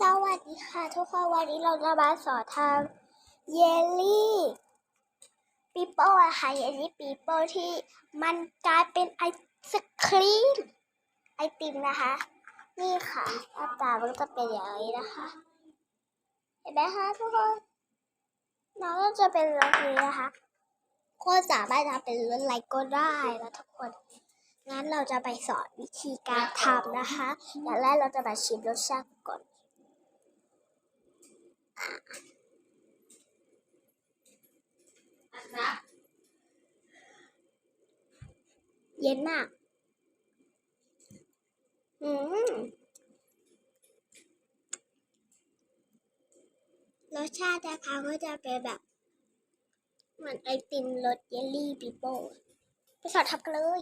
สวัสดีค่ะทุกคนวันนี้เราจะมาสอนทำเยลลี่ปีโป้อะค่ะเยลลี่ปีโป้ที่มันกลายเป็นไอศครีมไอติมนะคะ นี่ค่ะหน้าตามันจะเป็นอย่างนี้นะคะ เห็นไหมคะทุกคนน้องก็จะเป็นรสนี้นะคะคนสามารถทำเป็นรสอะไรก็ได้นะทุกคนงั้นเราจะไปสอนวิธีการทำนะคะอย่างแรกเราจะมาชิมรสชาติก่อน เย็นมาก อืมรสชาตินะคะก็จะเป็นแบบ เหมือนไอติมรสเยลลี่ปีโป้ไปสอนทำกันเลย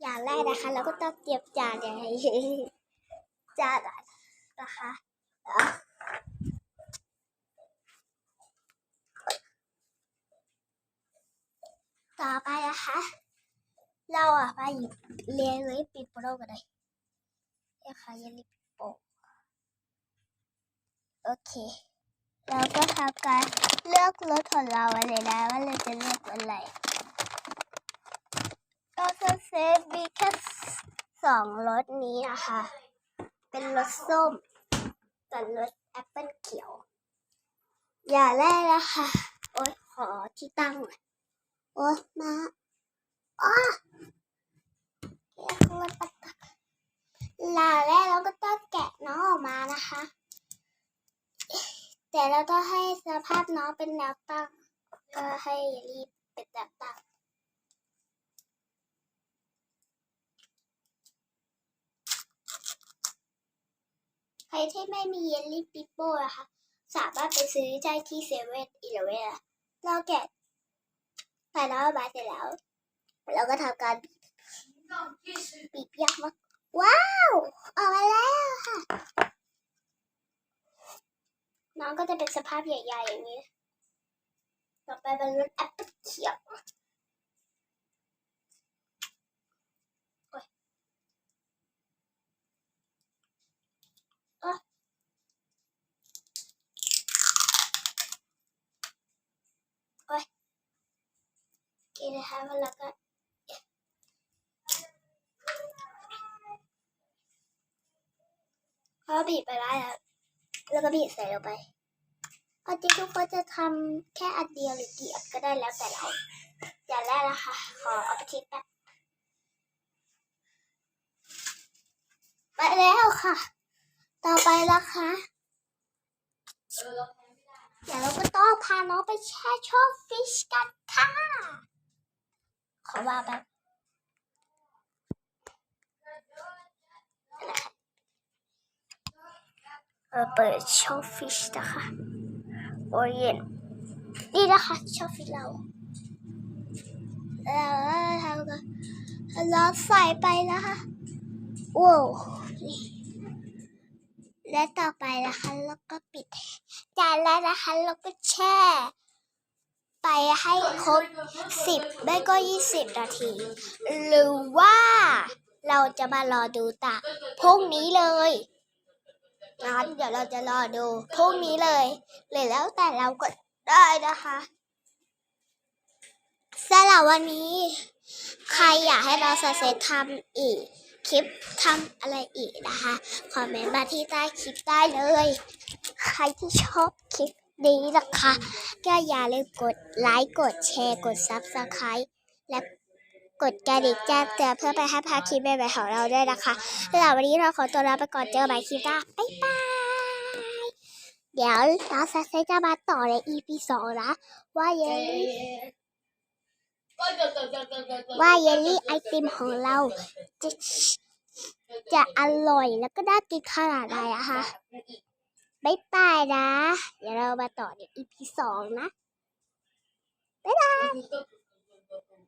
อย่างแรกนะคะ เราก็ต้องเตรียมจานอย่างไรจานอะนะคะอไปนะคะ เรา อะไปหยิบเรียนไว้ปิดโปรกันเลยเนี่ยค่ะเยลลี่ปิโปโอเค เราก็ทำการเลือกรสของเราไว้เลยนะว่าเราจะเลือกอะไรก็จะเซฟมีแค่สองรสนี้นะคะ เป็นรสส้มกับรสแอปเปิลเขียว อย่าแรกนะคะ โอ๊ยขอที่ตั้งหน่อยโอ๊ยมา อ้าแกะคนปัดตักอย่าแรกเราก็ต้องแกะน้องออกมานะคะ แต่เราต้องให้สภาพน้องเป็นแนวตั้ง ก็ให้รีบเป็นแนวตั้งใครที่ไม่มีเยลลี่ปิโป้นะคะสามารถไปซื้อได้ที่เซเว่นอีเลเว่นเราแกะใส่น้ำมาเสร็จแล้ว เราก็ทำการบีบยักมาว้าว ออกมาแล้วค่ะ น้องก็จะเป็นสภาพใหญ่ๆอย่างนี้ ต่อไปเป็นรสแอปเปิลเขียวกินนะคะแล้วก็ พอบีบไปได้แล้วแล้วก็บีบใส่ลงไปอาจริงทุกคนจะทำแค่อันเดียวหรือกี่อันก็ได้แล้วแต่เราอย่างแรกนะคะขอเอาไปทิ้งแป๊บไปแล้วค่ะ ต่อไปนะคะเดี๋ยวเราก็ต้องพาน้องไปแช่ช่องฟิชกันค่ะ ขอว่าแบบ เราเปิดช่องฟิชนะคะโอเย็นนี่นะคะช่องฟิชเราแล้วทำกันเราใส่ไปนะคะว้วนี่และต่อไปนะคะแล้วก็ปิดจานแล้วนะคะแล้วก็แช่ ไปให้ครบสิบไม่ก็ยี่สิบนาที หรือว่าเราจะมารอดูตาพรุ่งนี้เลย งั้นเดี๋ยวเราจะรอดูพรุ่งนี้เลยเลยแล้วแต่เราก็ได้นะคะสำหรับวันนี้ ใครอยากให้เราสเซตทำอีก คลิปทำอะไรอีกนะคะ คอมเมนต์มาที่ใต้คลิปได้เลย ใครที่ชอบคลิปนี้นะคะ ก็อย่าลืมกดไลค์ กดแชร์ กด Subscribe และ กดกระดิ่งแจ้งเตือนเพื่อไปให้พาคลิปใหม่ๆของเราด้วยนะคะสำหรับวันนี้เราขอตัวลาไปก่อนเจอใหม่คลิปหน้าบ๊ายบาย เดี๋ยวเราจะจะมาต่อใน EP สองนะ ว่าเยลลี่ว่าเยลลี่ไอติมของเราจะจะอร่อยแล้วก็น่ากินขนาดไหนอะคะบ๊ายบายนะ เดี๋ยวเรามาต่อใน EP สองนะ Go, go, go, go, go, go,